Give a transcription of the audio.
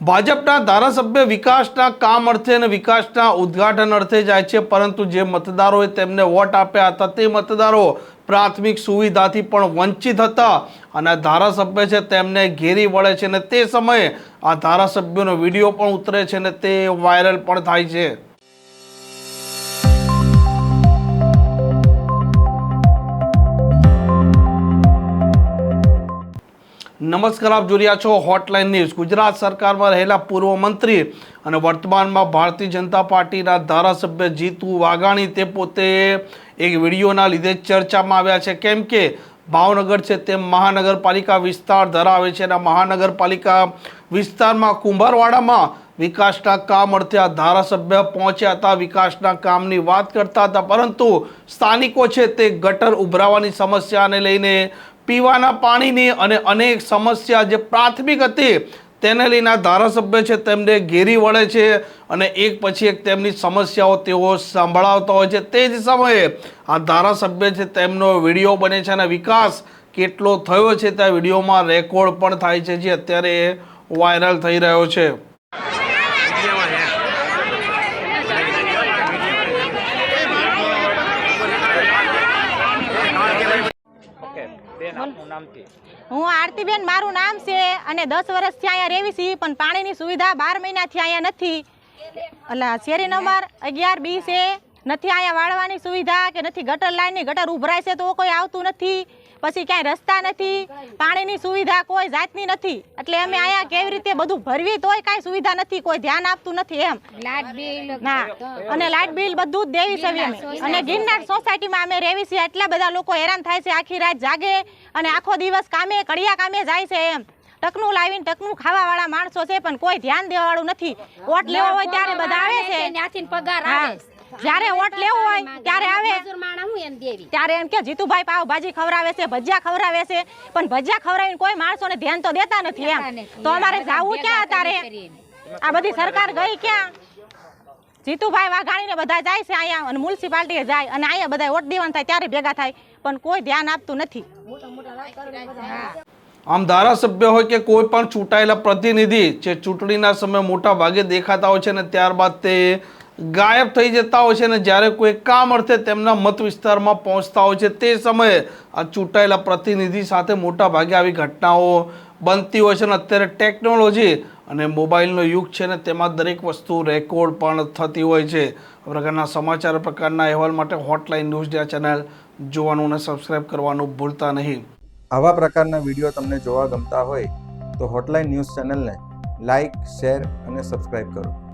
ભાજપના ધારાસભ્ય વિકાસના કામ અર્થે અને વિકાસના ઉદ્ઘાટન અર્થે જાય છે, પરંતુ જે મતદારોએ તેમને વોટ આપ્યા હતા, તે મતદારો પ્રાથમિક સુવિધાથી પણ વંચિત હતા અને ધારાસભ્ય છે તેમને ઘેરી વળે છે અને તે સમયે આ ધારાસભ્યોનો વીડિયો પણ ઉતરે છે અને તે વાયરલ પણ થાય છે. નમસ્કાર, આપ જોઈ રહ્યા છો હોટલાઇન ન્યૂઝ ગુજરાત સરકારમાં રહેલા પૂર્વ મંત્રી અને વર્તમાનમાં ભારતીય જનતા પાર્ટીના ધારાસભ્ય જીતુ વાઘાણી તે પોતે એક વિડીયોના લીધે ચર્ચામાં આવ્યા છે. કેમ કે ભાવનગર છે તે મહાનગરપાલિકા વિસ્તાર ધરાવે છે અને મહાનગરપાલિકા વિસ્તારમાં કુંભારવાડામાં વિકાસના કામ અર્થે આ ધારાસભ્ય પહોંચ્યા હતા. વિકાસના કામની વાત કરતા હતા, પરંતુ સ્થાનિકો છે તે ગટર ઉભરાવાની સમસ્યાને લઈને પીવાના પાણીની અને અનેક સમસ્યા જે પ્રાથમિક હતી, તેને લઈને ધારાસભ્ય છે તેમને ઘેરી વળે છે અને એક પછી એક તેમની સમસ્યાઓ તેઓ સંભળાવતા હોય છે. તે જ સમયે આ ધારાસભ્ય છે તેમનો વીડિયો બને છે અને વિકાસ કેટલો થયો છે તે વિડીયોમાં રેકોર્ડ પણ થાય છે જે અત્યારે વાયરલ થઈ રહ્યો છે. હું આરતીબેન, મારું નામ છે અને દસ વર્ષથી અહીંયા રહેવી છીએ, પણ પાણીની સુવિધા બાર મહિનાથી અહીંયા નથી. એટલે શેરી નંબર અગિયાર બી છે. નથી અહીંયા વાળવાની સુવિધા કે નથી? ગટર લાઈનની ગટર ઉભરાય છે તો કોઈ આવતું નથી. પછી ક્યાંય રસ્તા નથી પાણીની સુવિધા કોઈ જાતની નથી. એટલે અમે અહીંયા કેવી રીતે બધું ભરવી તોય કાંઈ સુવિધા નથી કોઈ ધ્યાન આપતું નથી એમ. ના અને લાઇટ બિલ બધું જ દેવી છે અમે. અને ગિરનાર સોસાયટીમાં અમે રહેવી છીએ એટલા બધા લોકો હેરાન થાય છે આખી રાત જાગે અને આખો દિવસ કામે કડિયા કામે જાય છે એમ. ટકનું લાવીને ટકનું ખાવા વાળા માણસો છે પણ કોઈ ધ્યાન દેવા વાળું નથી. ઓટ લેવો હોય ત્યારે બધા આવે છે ત્યાંથી પગાર આવે જ્યારે વોટ લેવો હોય ત્યારે આવે મજૂર માણા હું એમ દેવી ત્યારે એમ કે જીતુભાઈ પાવ ભાજી ખવડાવે છે ભજીયા ખવડાવે છે. પણ ભજીયા ખવડાવીને કોઈ માણસોને ધ્યાન તો દેતા નથી એમ. તો અમારે જાવું ક્યાં અત્યારે? આ બધી સરકાર ગઈ ક્યાં? જીતુભાઈ વાઘાણીને બધા જાય છે અહીંયા અને મ્યુનિસિપાલિટીએ જાય અને અહીંયા બધા વોટ દેવાનું થાય ત્યારે ભેગા થાય. પણ કોઈ ધ્યાન આપતું નથી. આમ ધારાસભ્ય હોય કે કોઈ પણ ચૂંટાયેલા પ્રતિનિધિ જે ચૂંટણીના સમયે મોટા ભાગે દેખાતા હોય છે અને ત્યારબાદ તે ગાયબ થઈ જતા હોય છે અને જ્યારે કોઈ કામ અર્થે તેમના મત વિસ્તારમાં પહોંચતા હોય છે તે સમયે આ ચૂંટાયેલા પ્રતિનિધિ સાથે મોટાભાગે આવી ઘટનાઓ બનતી હોય છે અને અત્યારે ટેકનોલોજી અને મોબાઈલનો યુગ છે ને તેમાં દરેક વસ્તુ રેકોર્ડ પણ થતી હોય છે. પ્રકારના સમાચાર પ્રકારના અહેવાલ માટે હોટલાઇન ન્યૂઝ ચેનલ જોવાનું અને સબસ્ક્રાઇબ કરવાનું ભૂલતા નહીં. આવા પ્રકારના વીડિયો તમને જોવા ગમતા હોય તો હોટલાઇન ન્યૂઝ ચેનલને લાઇક શેર અને સબસ્ક્રાઇબ કરો.